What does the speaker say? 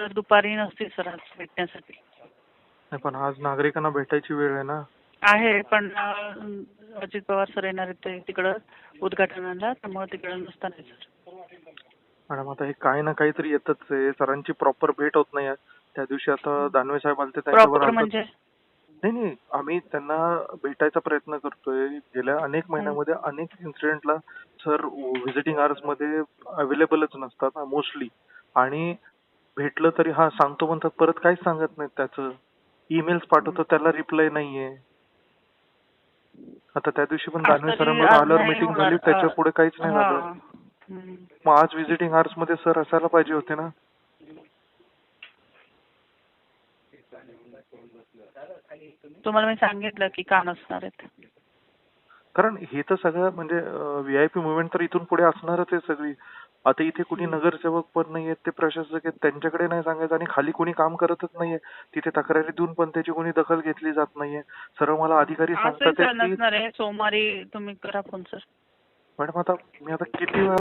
Sir दुपारी नसते sir आज भेटण्यासाठी. नाही पण आज नागरिकांना भेटायची वेळ आहे ना? आहे पण अं, अजित पवार सर येणार आहेत ते तिकडं उद्घाटनाला त्यामुळे तिकडं नसताना सर. मॅडम आता हे काही ना काहीतरी येतच आहे. सरांची प्रॉपर भेट होत नाही त्या दिवशी आता दानवे साहेब आले त्यांच्यावर प्रॉपर आमचं- म्हणजे? नाही नाही आम्ही त्यांना भेटायचा प्रयत्न करतोय. गेल्या अनेक महिन्यामध्ये अनेक इन्सिडेंटला सर व्हिजिटिंग आवर्समध्ये अवेलेबलच नसतात मोस्टली आणि भेटलं तरी हा सांगतो म्हणतात परत काहीच सांगत नाहीत त्याचं ईमेल्स पाठवतो त्याला रिप्लाय नाहीये आता त्या दिवशी पण दानवे सरांवर आज आल्यावर नाही मीटिंग. झाली त्याच्या पुढे काहीच नाही. झालं. मग आज व्हिजिटिंग आवर्समध्ये सर असायला पाहिजे होते ना तुम्हाला मी सांगितलं की का नसणार आहेत कारण हे तर सगळं म्हणजे व्ही आय पी मुवमेंट तर इथून पुढे असणारच आहे सगळी आता इथे कुणी नगरसेवक पण नाहीयेत ते प्रशासक आहेत त्यांच्याकडे नाही सांगायचं आणि खाली कुणी काम करतच नाहीये. तिथे तक्रारी देऊन पण त्याची कोणी दखल घेतली जात नाहीये. सर्व मला अधिकारी सांगतात की सोमवारी तुम्ही करा फोन सर. मॅडम आता मी आता किती वेळा